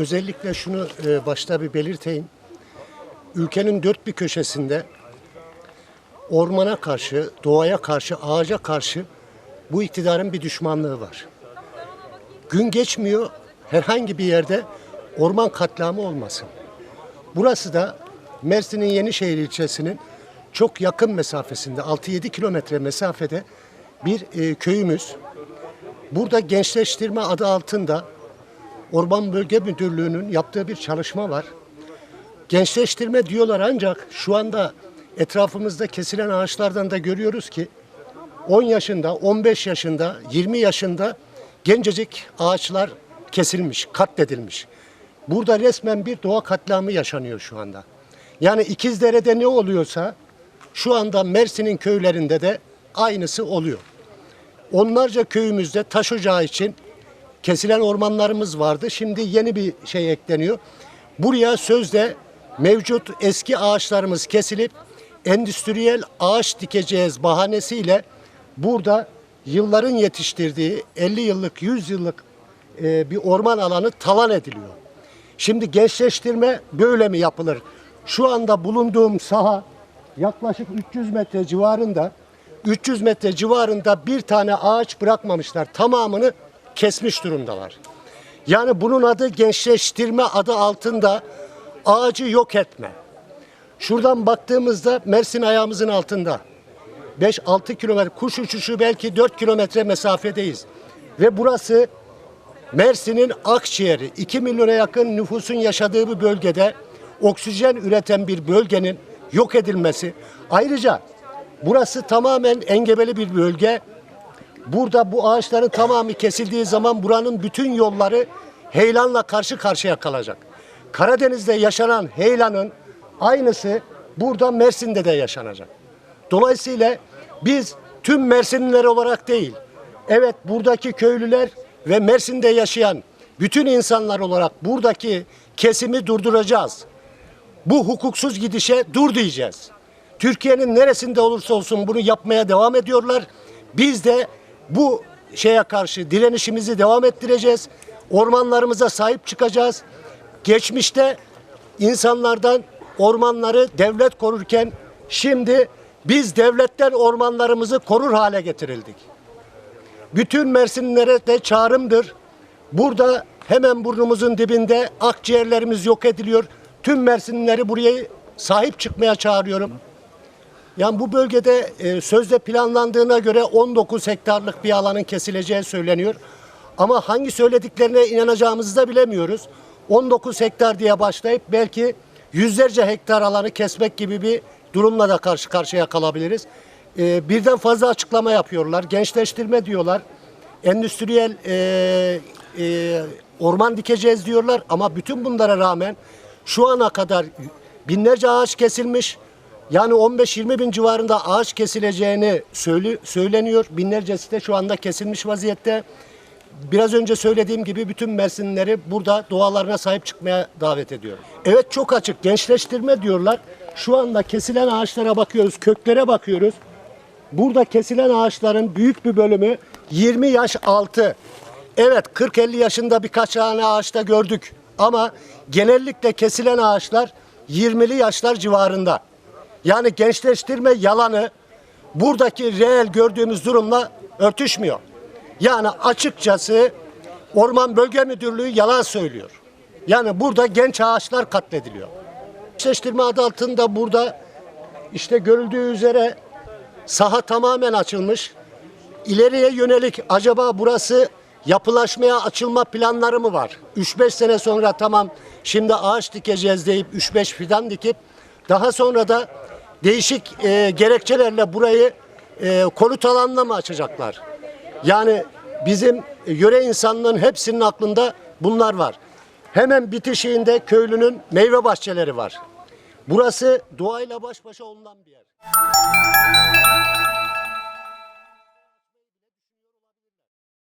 özellikle şunu e, başta bir belirteyim. Ülkenin dört bir köşesinde ormana karşı, doğaya karşı, ağaca karşı bu iktidarın bir düşmanlığı var. Gün geçmiyor herhangi bir yerde orman katliamı olmasın. Burası da Mersin'in Yenişehir ilçesinin çok yakın mesafesinde 6-7 kilometre mesafede bir e, köyümüz. Burada gençleştirme adı altında Orman Bölge Müdürlüğü'nün yaptığı bir çalışma var. Gençleştirme diyorlar ancak şu anda etrafımızda kesilen ağaçlardan da görüyoruz ki 10 yaşında, 15 yaşında, 20 yaşında gencecik ağaçlar kesilmiş, katledilmiş. Burada resmen bir doğa katliamı yaşanıyor şu anda. Yani İkizdere'de ne oluyorsa şu anda Mersin'in köylerinde de aynısı oluyor. Onlarca köyümüzde taş ocağı için kesilen ormanlarımız vardı. Şimdi yeni bir şey ekleniyor. Buraya sözde mevcut eski ağaçlarımız kesilip endüstriyel ağaç dikeceğiz bahanesiyle burada yılların yetiştirdiği 50 yıllık 100 yıllık e, bir orman alanı talan ediliyor. Şimdi gençleştirme böyle mi yapılır? Şu anda bulunduğum saha yaklaşık 300 metre civarında 300 metre civarında bir tane ağaç bırakmamışlar. Tamamını kesmiş durumdalar. Yani bunun adı gençleştirme adı altında ağacı yok etme. Şuradan baktığımızda Mersin ayağımızın altında. 5-6 kilometre kuş uçuşu belki 4 kilometre mesafedeyiz. Ve burası Mersin'in akciğeri 2 milyona yakın nüfusun yaşadığı bir bölgede oksijen üreten bir bölgenin yok edilmesi. Ayrıca burası tamamen engebeli bir bölge. Burada bu ağaçların tamamı kesildiği zaman buranın bütün yolları heyelanla karşı karşıya kalacak. Karadeniz'de yaşanan heyelanın aynısı burada Mersin'de de yaşanacak. Dolayısıyla biz tüm Mersinliler olarak değil, evet buradaki köylüler ve Mersin'de yaşayan bütün insanlar olarak buradaki kesimi durduracağız. Bu hukuksuz gidişe dur diyeceğiz. Türkiye'nin neresinde olursa olsun bunu yapmaya devam ediyorlar. Biz de bu şeye karşı direnişimizi devam ettireceğiz. Ormanlarımıza sahip çıkacağız. Geçmişte insanlardan ormanları devlet korurken şimdi biz devletten ormanlarımızı korur hale getirildik. Bütün Mersinlilere de çağrımdır. Burada hemen burnumuzun dibinde akciğerlerimiz yok ediliyor. Tüm Mersinlileri buraya sahip çıkmaya çağırıyorum. Yani bu bölgede e, sözde planlandığına göre 19 hektarlık bir alanın kesileceği söyleniyor. Ama hangi söylediklerine inanacağımızı da bilemiyoruz. 19 hektar diye başlayıp belki yüzlerce hektar alanı kesmek gibi bir durumla da karşı karşıya kalabiliriz. E, birden fazla açıklama yapıyorlar. Gençleştirme diyorlar. Endüstriyel e, e, orman dikeceğiz diyorlar. Ama bütün bunlara rağmen şu ana kadar binlerce ağaç kesilmiş. Yani 15-20 bin civarında ağaç kesileceğini söyle, söyleniyor. Binlercesi de şu anda kesilmiş vaziyette. Biraz önce söylediğim gibi bütün Mersinlileri burada doğalarına sahip çıkmaya davet ediyorum. Evet çok açık gençleştirme diyorlar. Şu anda kesilen ağaçlara bakıyoruz, köklere bakıyoruz. Burada kesilen ağaçların büyük bir bölümü 20 yaş altı. Evet 40-50 yaşında birkaç tane ağaçta gördük. Ama genellikle kesilen ağaçlar 20'li yaşlar civarında. Yani gençleştirme yalanı buradaki reel gördüğümüz durumla örtüşmüyor. Yani açıkçası Orman Bölge Müdürlüğü yalan söylüyor. Yani burada genç ağaçlar katlediliyor. Gençleştirme adı altında burada işte görüldüğü üzere saha tamamen açılmış. İleriye yönelik acaba burası yapılaşmaya açılma planları mı var? 3-5 sene sonra tamam şimdi ağaç dikeceğiz deyip 3-5 fidan dikip daha sonra da değişik e, gerekçelerle burayı e, konut alanına mı açacaklar? Yani bizim yöre insanlığın hepsinin aklında bunlar var. Hemen bitişiğinde köylünün meyve bahçeleri var. Burası doğayla baş başa olunan bir yer.